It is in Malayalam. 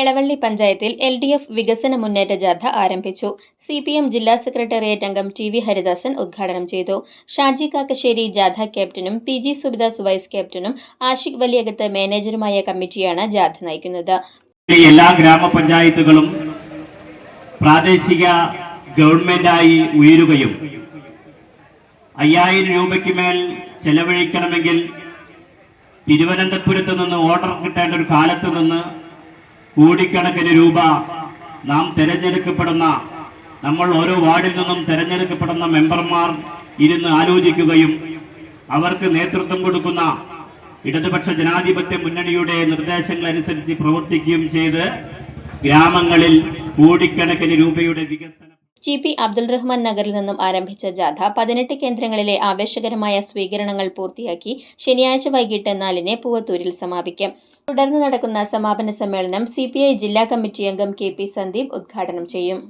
എളവള്ളി പഞ്ചായത്തിൽ എൽ ഡി എഫ് വികസന മുന്നേറ്റ ജാഥ ആരംഭിച്ചു. സി പി എം ജില്ലാ സെക്രട്ടേറിയറ്റ് അംഗം ടി വി ഹരിദാസൻ ഉദ്ഘാടനം ചെയ്തു. ഷാജി കാക്കശ്ശേരി ജാഥ ക്യാപ്റ്റനും പി ജി സുബിദാസ് വൈസ് ക്യാപ്റ്റനും ആഷിഖ് വലിയകത്ത് മാനേജറുമായ കമ്മിറ്റിയാണ് ജാഥ നയിക്കുന്നത്. എല്ലാ ഗ്രാമപഞ്ചായത്തുകളും പ്രാദേശിക ഗവൺമെന്റായി ഉയരുകയും അയ്യായിരം രൂപയ്ക്ക് മേൽ ചെലവഴിക്കണമെങ്കിൽ തിരുവനന്തപുരത്ത് നിന്ന് ഓർഡർ കിട്ടേണ്ട ഒരു കാലത്ത് നിന്ന് കോടിക്കണക്കിന് രൂപ നാം തിരഞ്ഞെടുക്കപ്പെടുന്ന നമ്മൾ ഓരോ വാർഡിൽ നിന്നും തിരഞ്ഞെടുക്കപ്പെടുന്ന മെമ്പർമാർ ഇരുന്ന് ആലോചിക്കുകയും അവർക്ക് നേതൃത്വം കൊടുക്കുന്ന ഇടതുപക്ഷ ജനാധിപത്യ മുന്നണിയുടെ നിർദ്ദേശങ്ങൾ അനുസരിച്ച് പ്രവർത്തിക്കുകയും ചെയ്ത് ഗ്രാമങ്ങളിൽ കോടിക്കണക്കിന് രൂപയുടെ വികസനം ജി പി അബ്ദുൾ റഹ്മാൻ നഗറിൽ നിന്നും ആരംഭിച്ച ജാഥ പതിനെട്ട് കേന്ദ്രങ്ങളിലെ ആവേശകരമായ സ്വീകരണങ്ങൾ പൂർത്തിയാക്കി ശനിയാഴ്ച വൈകിട്ട് നാലിന് പൂവത്തൂരിൽ സമാപിക്കും. തുടർന്ന് നടക്കുന്ന സമാപന സമ്മേളനം സി ജില്ലാ കമ്മിറ്റി അംഗം കെ പി സന്ദീപ് ഉദ്ഘാടനം ചെയ്യും.